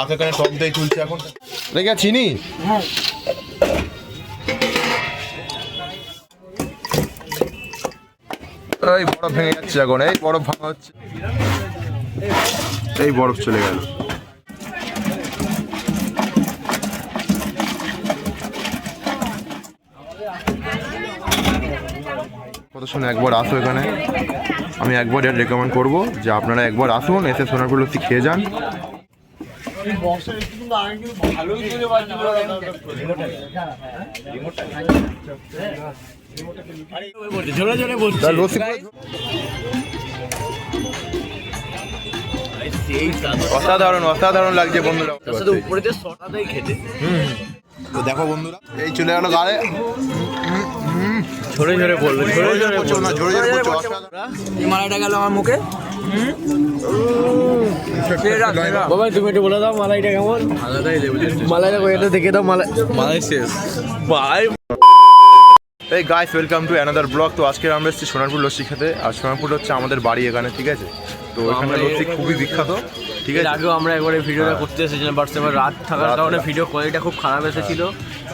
কাকে কানে টক দিয়ে তুলছে এখন। রেখে চিনি? এই বরফ ভেঙে যাচ্ছে এখন এই বরফ ভাঙা হচ্ছে। এই বরফ চলে গেল। কত শুনে একবার আসো এখানে? আমি একবার এটা রেকমেন্ড করব যে আপনারা একবার আসুন এসে সোনারপুর লস্যি খেয়ে যান। অসাধারণ অসাধারণ লাগছে বন্ধুরা। উপরে খেতে তো দেখো বন্ধুরা এই চলে গেল গাড়ে। ঝরে ঝরে বলল ঝরে ঝরে না ঝরে ঝরে বলছো। এই মালাইটা গেল আমার মুখে। বাবা তুমি একটু বলে দাও মালাইটা কেমন? মালাইটা দেখে দাও মালাই মালাই শেষ ভাই এই guys welcome to another blog তো আজকে আমরা এসেছি সোনারপুর লস্যি খেতে। আর সোনারপুর হচ্ছে আমাদের বাড়ি এখানে ঠিক আছে? তো এখানে লস্যি খুবই বিখ্যাত ঠিক আছে? আগেও আমরা একবারে ভিডিওটা হ্যাঁ। করতে এসেছিলাম বাট এবার রাত থাকার কারণে ভিডিও কোয়ালিটিটা খুব খারাপ এসেছিল।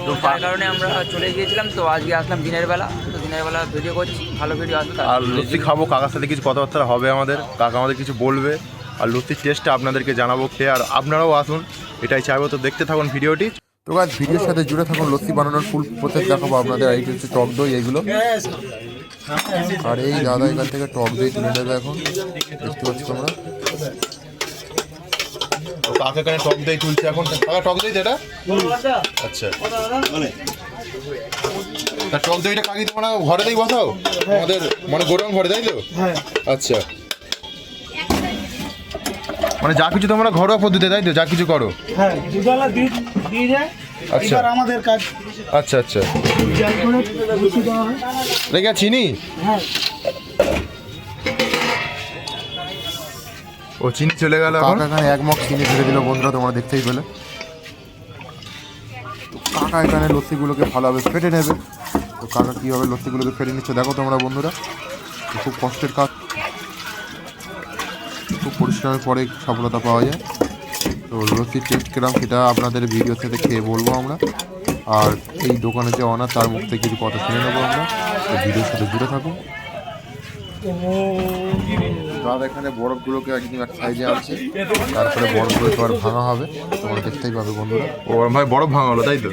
তো তার কারণে আমরা চলে গিয়েছিলাম তো আজকে আসলাম দিনের বেলা। তো দিনের বেলা ভিডিও করছি ভালো ভিডিও আসবে আর লস্যি খাব কাকার সাথে কিছু কথাবার্তা হবে আমাদের কাকা আমাদের কিছু বলবে। আর লস্যির টেস্টটা আপনাদেরকে জানাব খেয়ে। আর আপনারাও আসুন এটাই চাইব তো দেখতে থাকুন ভিডিওটি তো গাছ ভিডিওর সাথে জুড়ে থাকুন লস্যি বানানোর ফুল প্রসেস দেখাবো আপনাদের এই হচ্ছে টক দই এইগুলো আর এই দাদা এখান থেকে টক দই তুলে নেবে এখন দেখতে পাচ্ছ তোমরা। তো কাকে কানে টক দই তুলছে এখন? কাকা টক দই এটা আচ্ছা। তা টক দইটা কাকি তোমরা ঘরে দেই বসাও? আমাদের মানে গোডাউন ঘরে তাই তো? আচ্ছা। মানে যা কিছু তোমরা ঘরোয়া পদ্ধতি তাই তো? যা কিছু করো। হ্যাঁ দুধওয়ালা দিয়ে দিয়ে যায়। আচ্ছা। এবার আমাদের কাজ। আচ্ছা আচ্ছা। জাল করে লুচি দেওয়া হয়। রেখে চিনি? হ্যাঁ। ও চিনি চলে গেল কাকা এখানে এক মগ চিনি দিল বন্ধুরা তোমরা দেখতেই পেলে। তো কাকা এখানে লস্যিগুলোকে ভালোভাবে ফেটে নেবে। তো কাকা কীভাবে লস্যিগুলোকে ফেটে নিচ্ছে দেখো তোমরা বন্ধুরা। খুব কষ্টের কাজ। পরিশ্রমের পরে সফলতা পাওয়া যায়। তো লস্যির টেস্ট কিরম সেটা আপনাদের ভিডিও সাথে খেয়ে বলব আমরা। আর এই দোকানে যে অনার তার মুখ থেকে কিছু কথা শুনে নেব আমরা। তো ভিডিওর সাথে জুড়ে থাকুন। দাদা এখানে বরফগুলোকে একদিন এক সাইজে আনছে। তারপরে বরফগুলো এবার ভাঙা হবে। তোমরা দেখতেই পাবে বন্ধুরা। ও ভাই বরফ ভাঙা হলো তাই তো?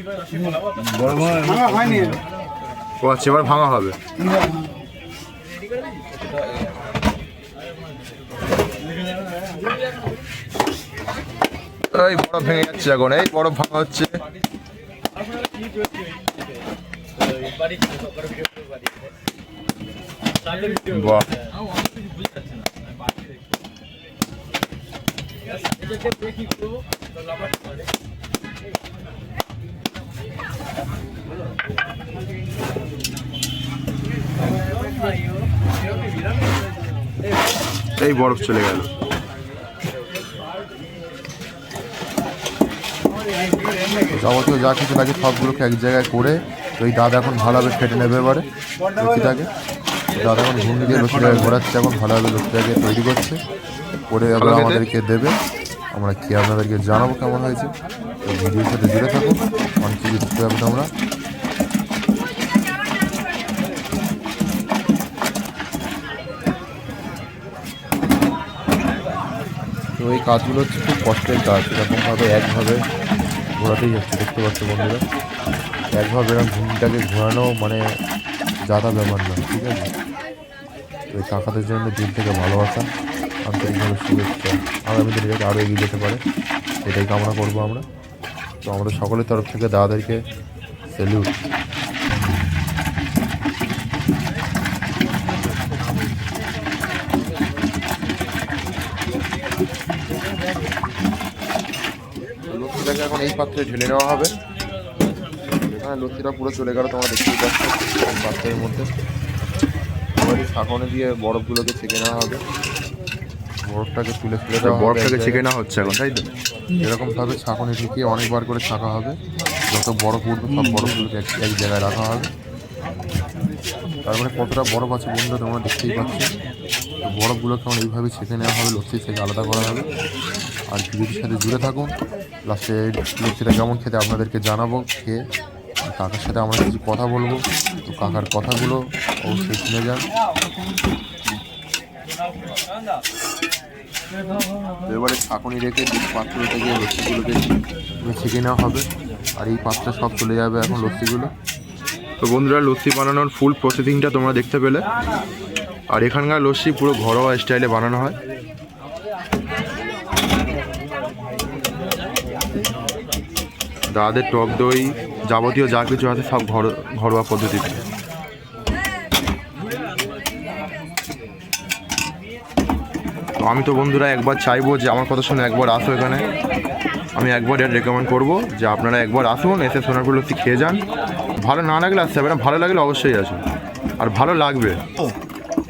ভাঙা হয়নি। ও আচ্ছা এবার ভাঙা হবে। এই বরফ ভেঙে যাচ্ছে এখন এই বরফ ভাঙা হচ্ছে। এই বরফ চলে গেল। যাবতীয় যা কিছু লাগে সবগুলোকে এক জায়গায় করে ওই দাদা এখন ভালোভাবে ফেটে নেবে এবারে। লক্ষ্মীটাকে। দাদা এখন ঘুগনি দিয়ে লক্ষ্মীটাকে ঘোরাচ্ছে এখন ভালোভাবে লক্ষ্মীটাকে তৈরি করছে। করে এবার আমাদেরকে দেবে। আমরা খেয়ে আপনাদেরকে জানাব কেমন হয়েছে? তো ভিডিওর সাথে জুড়ে থাকুন। অনেক কিছু দেখতে পাবে তোমরা। তো এই কাজগুলো হচ্ছে খুব কষ্টের কাজ। এরকমভাবে একভাবে ঘোরাতেই যাচ্ছে, দেখতে পাচ্ছ বন্ধুরা। একভাবে এরকম ঘুমটাকে ঘোরানো মানে যাতা ব্যাপার না, ঠিক আছে? তো এই কাকাদের জন্য দিন থেকে ভালোবাসা, আন্তরিকভাবে শুভেচ্ছা। আগামী দিনে যাতে আরও এগিয়ে যেতে পারে, এটাই কামনা করব আমরা। তো আমাদের সকলের তরফ থেকে দাদাদেরকে স্যালিউট লস্যিটাকে এখন এই পাত্রে ঢেলে নেওয়া হবে। হ্যাঁ লস্যিটা পুরো চলে গেল তোমরা দেখতেই পাচ্ছ পাত্রের মধ্যে। এবার ছাঁকনে দিয়ে বরফগুলোকে ছেঁকে নেওয়া হবে। বরফটাকে তুলে ফেলে দেওয়া বরফটাকে ছেঁকে নেওয়া হচ্ছে এখন তাই তো? এরকমভাবে ছাঁকনে ঢুকিয়ে অনেকবার করে ছাঁকা হবে। যত বরফ উঠবে সব বরফগুলোকে এক এক জায়গায় রাখা হবে। তারপরে কতটা বরফ আছে বন্ধুরা তোমরা দেখতেই পাচ্ছ। তো বরফগুলো কেমন এইভাবে ছেঁকে নেওয়া হবে লস্যি থেকে আলাদা করা হবে। আর ভিডিওটির সাথে জুড়ে থাকুন। লাস্টে লস্যিটা কেমন খেতে আপনাদেরকে জানাব, খেয়ে কাকার সাথে আমরা কিছু কথা বলব। তো কাকার কথাগুলো অবশ্যই শুনে যান। এবারে ছাঁকনি রেখে পাত্র থেকে লস্যিগুলোকে ছেঁকে নেওয়া হবে। আর এই পাত্রে সব চলে যাবে এখন লস্যিগুলো তো বন্ধুরা লস্যি বানানোর ফুল প্রসেসিংটা তোমরা দেখতে পেলে। আর এখানকার লস্যি পুরো ঘরোয়া স্টাইলে বানানো হয়। দাদের টক দই যাবতীয় যা কিছু আছে সব ঘর ঘরোয়া পদ্ধতিতে। তো আমি তো বন্ধুরা একবার চাইব যে আমার কথা শুনে একবার আসো এখানে। আমি একবার এটা রেকমেন্ড করব যে আপনারা একবার আসুন এসে সোনারপুর লস্যি খেয়ে যান। ভালো না লাগলে আসতে হবে না ভালো লাগলে অবশ্যই আসুন। আর ভালো লাগবে।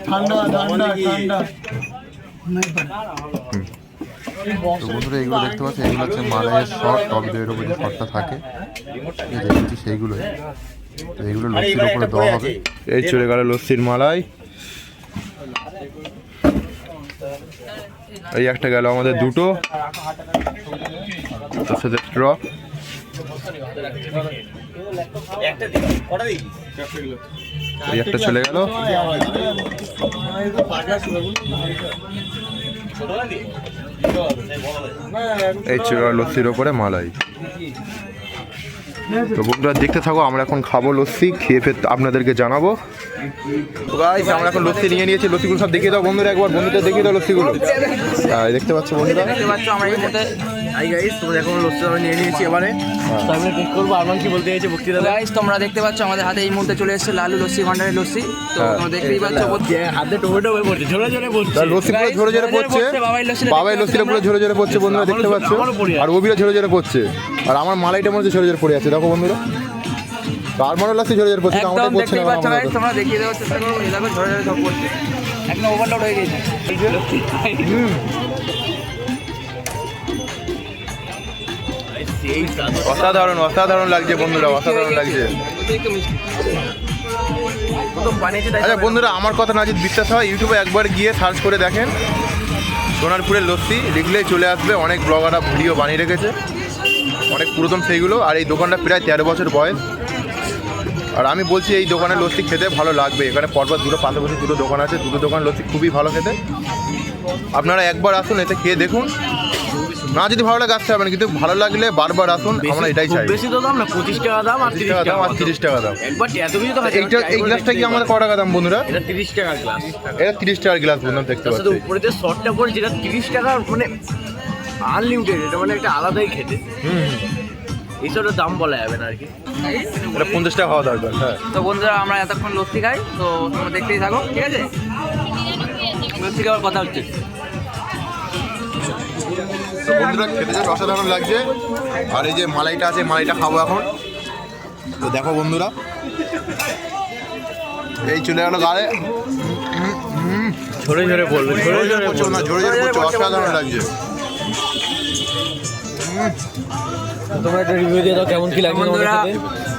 ঠান্ডা ঠান্ডা ঠান্ডা। তো বন্ধুরা এগুলো দেখতে পাচ্ছেন এগুলো হচ্ছে মালাইয়ের শর্ট টক দইয়ের উপর যে শর্টটা থাকে দেখছি সেইগুলোই। তো এগুলো লস্যির উপরে দেওয়া হবে। এই চলে গেল লস্যির মালাই। এই একটা গেল আমাদের দুটো। তার সাথে স্ট্র এই একটা চলে গেল। এই চোরা লস্যির ওপরে মালাই। তো বন্ধুরা, দেখতে থাকো, আমরা এখন খাব লস্যি, খেয়ে ফের আপনাদেরকে জানাব। আমরা এখন লস্যি নিয়ে নিয়েছি, লস্যিগুলো সব দেখিয়ে দাও বন্ধুরা একবার, বন্ধুদের দেখিয়ে দাও লস্যিগুলো। দেখতে পাচ্ছ বন্ধুরা? দেখতে আই গাইস তোমরা এখন লস্যি আমি নিয়ে নিয়েছি এবারে। তো টেস্ট করব আরমান কি বলতে চাইছে বক্তৃতা গাইস তোমরা দেখতে পাচ্ছ আমাদের হাতে এই মুহূর্তে চলে এসেছে লালু লস্যি ভান্ডারের লস্যি। তো হ্যাঁ। তোমরা দেখতেই পাচ্ছ হাতে টমেটো হয়ে পড়ছে ঝরে ঝরে পড়ছে। লস্যি পুরো ঝরে ঝরে পড়ছে। বাবাই লস্যিটা বাবাই দেখতে লস্যিটা পুরো ঝরে ঝরে পড়ছে বন্ধুরা দেখতে পাচ্ছ? আর ওবিরা ঝরে ঝরে পড়ছে। আর আমার মালাইটা মনে হচ্ছে ঝরে ঝরে পড়ে আছে। দেখো বন্ধুরা। তার মনে লস্যি ঝরে ঝরে পড়ছে একদম আমাদের পড়ছে না পাচ্ছ আমাদের। গাইস তোমরা দেখিয়ে দেওয়ার চেষ্টা করো দেখো ঝরে ঝরে সব পড়ছে। একদম ওভারলোড হয়ে গেছে। অসাধারণ অসাধারণ লাগছে বন্ধুরা, অসাধারণ লাগছে। আচ্ছা বন্ধুরা, আমার কথা না যদি বিশ্বাস হয়, ইউটিউবে একবার গিয়ে সার্চ করে দেখেন। সোনারপুরের লস্যি লিখলেই চলে আসবে, অনেক ব্লগাররা ভিডিও বানিয়ে রেখেছে। অনেক পুরাতন সেইগুলো, আর এই দোকানটা প্রায় তেরো বছর বয়স। আর আমি বলছি, এই দোকানের লস্যি খেতে ভালো লাগবে। এখানে পরপর দুটো, পাশাপাশি দুটো দোকান আছে। দুটো দোকান লস্যি খুবই ভালো খেতে। আপনারা একবার আসুন এতে খেয়ে দেখুন। না যদি ভালো লাগে আসতে হবে না কিন্তু ভালো লাগলে বারবার আসুন আমরা এটাই চাই। বেশি তো দাম না পঁচিশ টাকা দাম আর তিরিশ টাকা দাম আর টাকা তিরিশ টাকা দাম। একবার এত কিছু এইটা এই গ্লাসটা কি আমাদের ক টাকা দাম বন্ধুরা? এটা তিরিশ টাকা গ্লাস এটা তিরিশ টাকার গ্লাস বন্ধুরা দেখতে সাথে পাচ্ছি। উপরে যে শর্টটা পড়ে যেটা তিরিশ টাকা মানে আনলিমিটেড এটা মানে একটা আলাদাই খেতে। এইসবের দাম বলা যাবে না আর কি। এটা পঞ্চাশ টাকা হওয়া দরকার হ্যাঁ। তো বন্ধুরা আমরা এতক্ষণ লস্যি খাই তো তোমরা দেখতেই থাকো ঠিক আছে? লস্যি খাওয়ার কথা হচ্ছে। তো বন্ধুরা খেতে যাক অসাধারণ লাগছে। আর এই যে মালাইটা আছে মালাইটা খাব এখন। তো দেখো বন্ধুরা এই চলে গেলো গাড়ে। ঝরে ঝরে পড়ল ঝরে ঝরে পড়ছো না ঝরে ঝরে পড়ছো অসাধারণ লাগছে। তোমরা একটা রিভিউ দিয়ে দাও কেমন কি লাগছে বন্ধুরা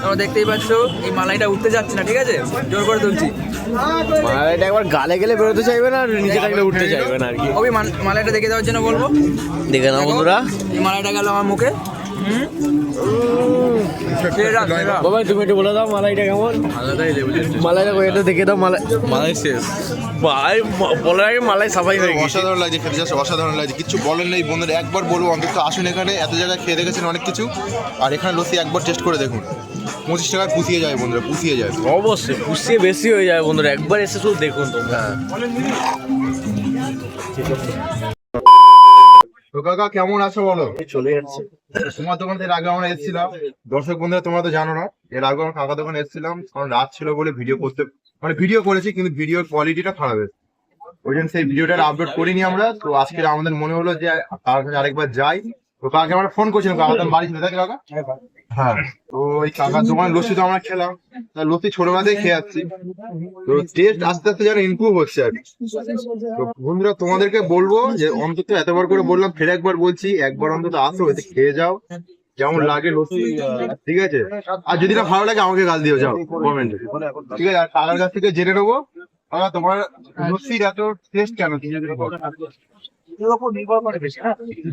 তোমরা দেখতেই পাচ্ছ এই মালাইটা উঠতে যাচ্ছে না ঠিক আছে? জোর করে তুলছি। মালাইটা একবার গালে গেলে বেরোতে চাইবে না আর নিচে থাকলে উঠতে চাইবে না আর কি? ওই মালাইটা দেখে দেওয়ার জন্য বলব? দেখে নাও বন্ধুরা। এই মালাইটা গেল আমার মুখে। বাবা তুমি একটু বলে দাও মালাইটা কেমন? মালাইটা একটু দেখে দাও মালাই মালাই শেষ। মালাই বলার আগে মালাই সাফাই হয়ে গেছে। অসাধারণ লাগছে খেতে যাচ্ছে অসাধারণ লাগছে। কিছু বলেন নেই বন্ধুরা একবার বলব অন্তত আসুন এখানে এত জায়গায় খেয়ে দেখেছেন অনেক কিছু। আর এখানে লস্যি একবার টেস্ট করে দেখুন। পঁচিশ টাকায় পুষিয়ে যায় বন্ধুরা পুষিয়ে যায়। অবশ্যই পুষিয়ে বেশি হয়ে যায় বন্ধুরা একবার এসে শুধু দেখুন তোমরা। তো কাকা কেমন আছো বলো? চলে যাচ্ছে। তোমার দোকান এর আগে আমরা এসেছিলাম। দর্শক বন্ধুরা, তোমরা তো জানো না, এর আগে আমরা কাকা দোকানে এসেছিলাম, কারণ রাত ছিল বলে ভিডিও করতে মানে ভিডিও করেছি, কিন্তু ভিডিওর কোয়ালিটিটা খারাপ এসেছে ওই জন্য সেই ভিডিওটা আপলোড করিনি আমরা। তো আজকে আমাদের মনে হলো যে কাছে আরেকবার যাই। তো কাকে আমরা ফোন করছিলাম, কাকা বাড়ি ছিল তো কাকা? হ্যাঁ। তো ওই কাকার দোকানে লস্যি তো আমরা খেলাম। খেয়ে তো টেস্ট আস্তে আস্তে যেন ইমপ্রুভ হচ্ছে আর। তো বন্ধুরা তোমাদেরকে বলব যে অন্তত এতবার করে বললাম ফের একবার বলছি একবার অন্তত আসো এতে খেয়ে যাও। কেমন লাগে লস্যি ঠিক আছে? আর যদি না ভালো লাগে আমাকে গাল দিও যাও কমেন্টে ঠিক আছে আর কাকার কাছ থেকে জেনে নেব। তোমার লস্যির এত টেস্ট কেন? তুমি যদি বলো। এই যে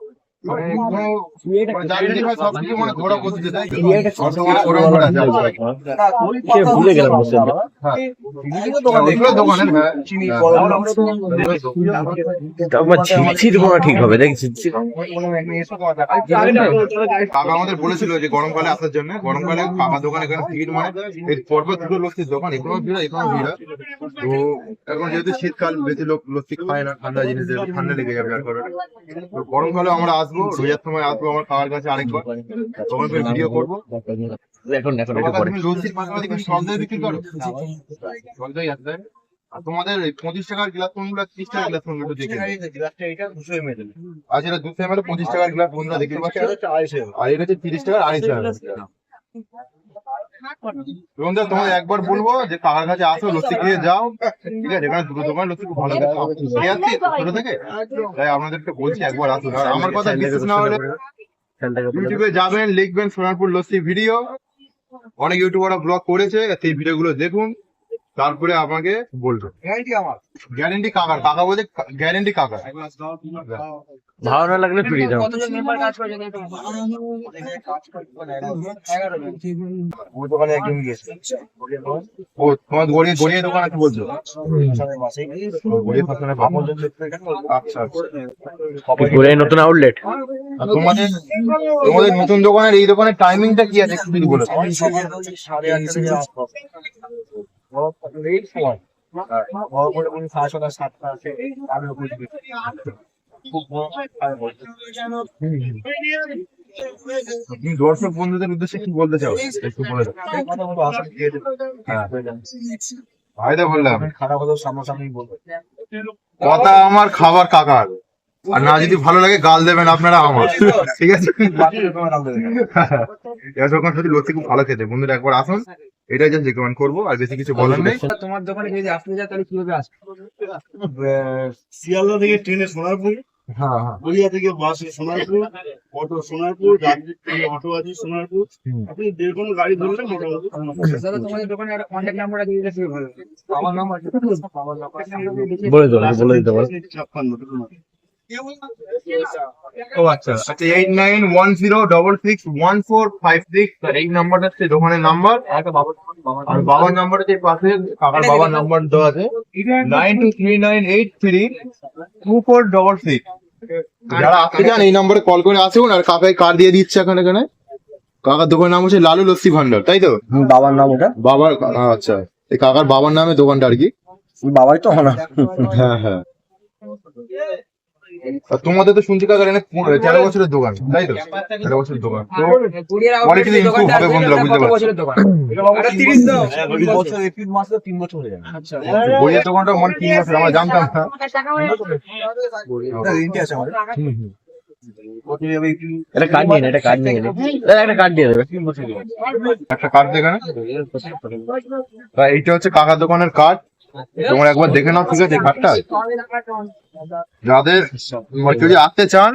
হয়। হয়। ভুলে গেলাম হ্যাঁ। এগুলো হ্যাঁ। করা ঠিক হবে দেখ ছিটছিট কাকা আমাদের বলেছিল যে গরমকালে আসার জন্য গরমকালে কাকা দোকান এখানে ভিড় মানে পর্বত দুটো লস্যির দোকান এখানেও ভিড় হয়, এখানেও ভিড় তো এখন যেহেতু শীতকাল বেশি লোক লস্যি খায় না ঠান্ডা জিনিস ঠান্ডা লেগে যাবে আর গরমকালে আমরা আসব রোজার সময় আসব আমার খাওয়ার কাছে আরেকবার। তখন ফের ভিডিও করব। এখন এখন তুমি লস্যির পাশাপাশি কি সব দই বিক্রি করো। সব দই আছে। আর তোমাদের এই পঁচিশ টাকার গ্লাস ফোনগুলো ত্রিশ টাকার গ্লাস কোনগুলো একটু দেখে। আচ্ছা এটা দুশো এমএল পঁচিশ টাকার গ্লাস বন্ধুরা দেখতে পাচ্ছি? আর এটা হচ্ছে তিরিশ টাকার আড়াইশো এমএল বন্ধুরা তোমাদের একবার বলব যে কাকার কাছে আসো লস্যি খেয়ে যাও। ঠিক আছে এখানে দুটো দোকান লস্যি খুব ভালো খেয়ে আসছি ছোট থেকে? তাই আপনাদেরকে বলছি একবার আসুন। আর আমার কথা বিশ্বাস না হলে ইউটিউবে যাবেন লিখবেন সোনারপুর লস্যি ভিডিও। অনেক ইউটিউবাররা ব্লগ করেছে সেই ভিডিওগুলো দেখুন। তারপরে আমাকে বলবেন গ্যারেন্টি কাকার কাকা বলছে গ্যারেন্টি কাকার। ভালো না লাগলে ফিরিয়ে দাও। কতজন মেম্বার কাজ করে যদি একটু ও তোমার গড়িয়ে গড়িয়ে দোকান আছে বলছো? গড়িয়ে। আচ্ছা। আচ্ছা নতুন আউটলেট তোমাদের তোমাদের নতুন দোকানের এই দোকানের টাইমিংটা কি আছে একটু বলো। তুমি দর্শক বন্ধুদের উদ্দেশ্যে কি বলতে চাও একটু বলে। ভাইদা বললাম কথা আমার খাবার কাকার। আর না যদি ভালো লাগে গাল দেবেন আপনারা আমার। ঠিক আছে? এরকম সত্যি লস্যি খুব ভালো খেতে। বন্ধুরা একবার আসুন। এটাই জাস্ট রেকমেন্ড করব আর বেশি কিছু বলার নেই। তোমার দোকানে যদি আসতে যায় তাহলে কীভাবে আসবে? শিয়ালদা থেকে ট্রেনে সোনারপুর হ্যাঁ হ্যাঁ। গড়িয়া থেকে বাসে সোনারপুর অটো সোনারপুর অটো আছে সোনারপুর। আপনি যে কোনো গাড়ি ধরলেন মোটামুটি। দাদা তোমাদের দোকানে একটা কন্ট্যাক্ট দিলে। আমার নাম্বার আমার বলে দেবো বলে দিতে ছাপ্পান্ন ও আচ্ছা আচ্ছা eight nine one zero double six one four five six এই নাম্বারটা হচ্ছে দোকানের নাম্বার আর বাবার নাম্বার হচ্ছে পাশে কাকার বাবার নাম্বার দেওয়া আছে। Nine two three nine eight three two four double six যারা আসতে চান এই নম্বরে কল করে আসুন আর কাকাই কার দিয়ে দিচ্ছে এখানে এখানে? কাকার দোকানের নাম হচ্ছে লালু লস্যি ভান্ডার তাই তো? বাবার নাম ওটা। বাবার আচ্ছা এই কাকার বাবার নামে দোকানটা আর কি? বাবাই তো হ্যাঁ হ্যাঁ। তোমাদের তো শুনছি কাকার পনেরো- তেরো বছরের দোকান তাই তো? তেরো বছরের দোকান। তো কুড়ির Quality আউটলেট দোকানটা হবে বন্ধুরা, বুঝতে কত পারছি। বছরের দোকান? এটা 30 দাও আচ্ছা। বইয়ের দোকানটা মানে তিন বছর আমরা জানতাম না। এটা কার্ড নিয়ে নে, কার্ড নিয়ে একটা কার্ড দিয়ে দেবে। একটা কার্ড দেখানে এইটা হচ্ছে কাকার দোকানের কার্ড তোমরা একবার দেখে নাও ঠিক আছে কার্ডটা যাদের যদি আসতে চান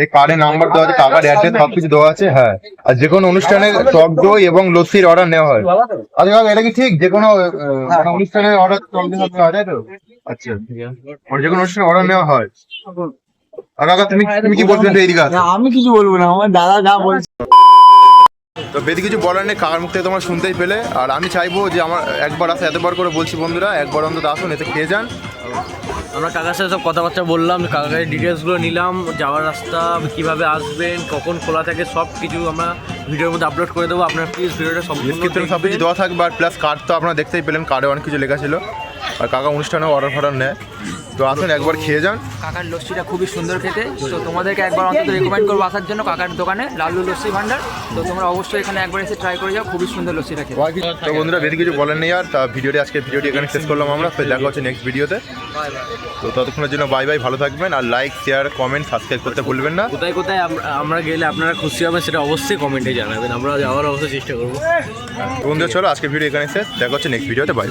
এই কার্ডে নাম্বার দেওয়া আছে কাকার অ্যাড্রেস সবকিছু দেওয়া আছে হ্যাঁ। আর যে কোনো অনুষ্ঠানে টক দই এবং লস্যির অর্ডার নেওয়া হয়। আচ্ছা এটা কি ঠিক? যে কোনো অনুষ্ঠানে অর্ডার টক দই নেওয়া যায় তো? আচ্ছা আর যে কোনো অনুষ্ঠানে অর্ডার নেওয়া হয়। আর কাকা তুমি তুমি কি বলছো একটু এইদিকে আমি কিছু বলব না আমার দাদা যা বলছে। তো বেশি কিছু বলার নেই কাকার মুখ থেকে তোমরা শুনতেই পেলে। আর আমি চাইব যে আমার একবার আসে এতবার করে বলছি বন্ধুরা একবার অন্তত আসুন এতে খেয়ে যান। আমরা কাকার সাথে সব কথাবার্তা বললাম কাকার কাছে ডিটেলসগুলো নিলাম যাওয়ার রাস্তা কীভাবে আসবেন কখন খোলা থাকে সব কিছু আমরা ভিডিওর মধ্যে আপলোড করে দেবো। আপনার প্লিজ ভিডিওটা সব সব কিছু দেওয়া থাকবে আর প্লাস কার্ড তো আপনারা দেখতেই পেলেন কার্ডে অনেক কিছু লেখা ছিল। আর কাকা অনুষ্ঠানে অর্ডার ফর্ডার নেয়। তো আসুন একবার খেয়ে যান। কাকার লস্যিটা খুবই সুন্দর খেতে। তো তোমাদেরকে একবার অন্তত রেকমেন্ড করব আসার জন্য কাকার দোকানে লাল্লু লস্যি ভান্ডার। তো তোমরা অবশ্যই এখানে একবার এসে ট্রাই করে যাও খুবই সুন্দর লস্যিটা খেতে। তো বন্ধুরা বেশি কিছু বলেন নেই আর তা ভিডিওটি আজকে ভিডিওটি এখানে শেষ করলাম আমরা। তো দেখা হচ্ছে নেক্সট ভিডিওতে। তো ততক্ষণের জন্য বাই বাই ভালো থাকবেন। আর লাইক শেয়ার কমেন্ট সাবস্ক্রাইব করতে ভুলবেন না। কোথায় কোথায় আমরা গেলে আপনারা খুশি হবেন সেটা অবশ্যই কমেন্টে জানাবেন। আমরা যাওয়ার অবশ্যই চেষ্টা করব। বন্ধুরা চলো আজকে ভিডিও এখানে শেষ। দেখা হচ্ছে নেক্সট ভিডিওতে। বাই